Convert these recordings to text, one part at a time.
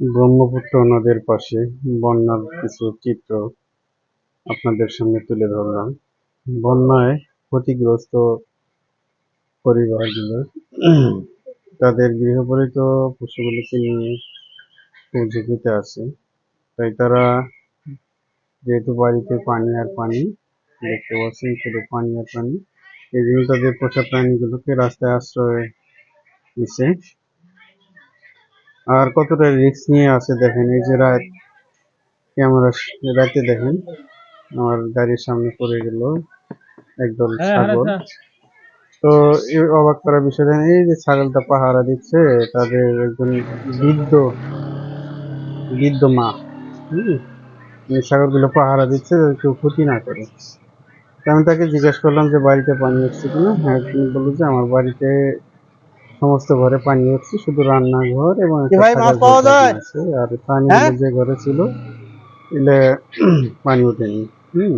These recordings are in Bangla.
ব্রহ্মপুত্র নদের পাশে বন্যার কিছু চিত্র আপনাদের সামনে তুলে ধরলাম। বন্যায় ক্ষতিগ্রস্ত পরিবারগুলো, তাদের গৃহপালিত পশুগুলিকে নিয়ে খুব আছে। তাই তারা যেহেতু বাড়িতে পানি আর পানি, দেখতে পাচ্ছেন শুধু পানি আর পানি, এই জন্য তাদের পোষা প্রাণীগুলোকে রাস্তায় আশ্রয় দিছে আর কতটা রিস্ক নিয়ে আছে দেখেন এই যে রাত ক্যামেরা রাতে দেখেন আমার গাড়ির সামনে পড়ে গেল একদল ছাগল। তো অবাক করার বিষয় দেখেন এই যে ছাগলটা পাহারা দিচ্ছে তাদের একজন বৃদ্ধ বৃদ্ধ মা হম ছাগলগুলো পাহারা দিচ্ছে কেউ ক্ষতি না করে। আমি তাকে জিজ্ঞেস করলাম যে বাড়িতে পানি হচ্ছে কিনা? হ্যাঁ তিনি বলল যে আমার বাড়িতে সমস্ত ঘরে পানি হচ্ছে শুধু রান্নাঘর এবং। আর পানি হ্যাঁ? যে ঘরে ছিল এলে পানি ওঠেনি হম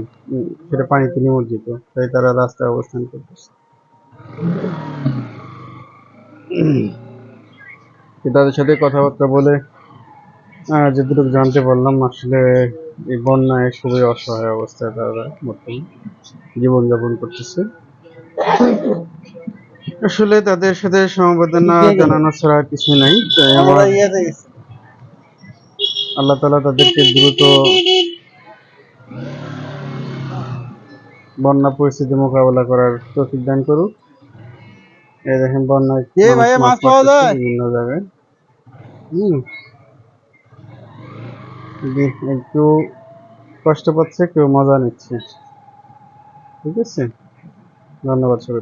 সেটা পানিতে নিমজ্জিত তাই তারা রাস্তায় অবস্থান করতেছে তাদের সাথে কথাবার্তা বলে আহ, যতটুকু জানতে পারলাম আসলে এই বন্যায় খুবই অসহায় অবস্থায় তারা বর্তমান জীবনযাপন করতেছে আসলে তাদের সাথে সমবেদনা জানানো ছাড়া কিছু নাই। আল্লাহ তালা তাদেরকে দ্রুত বন্যা পরিস্থিতি মোকাবেলা করার তৌফিক দান করুক। এই দেখেন বন্যায় মাছ পাওয়া যায়? বিভিন্ন জায়গায়। হম। একটু কষ্ট পাচ্ছে কেউ মজা নিচ্ছে। ঠিক আছে? ধন্যবাদ সবাই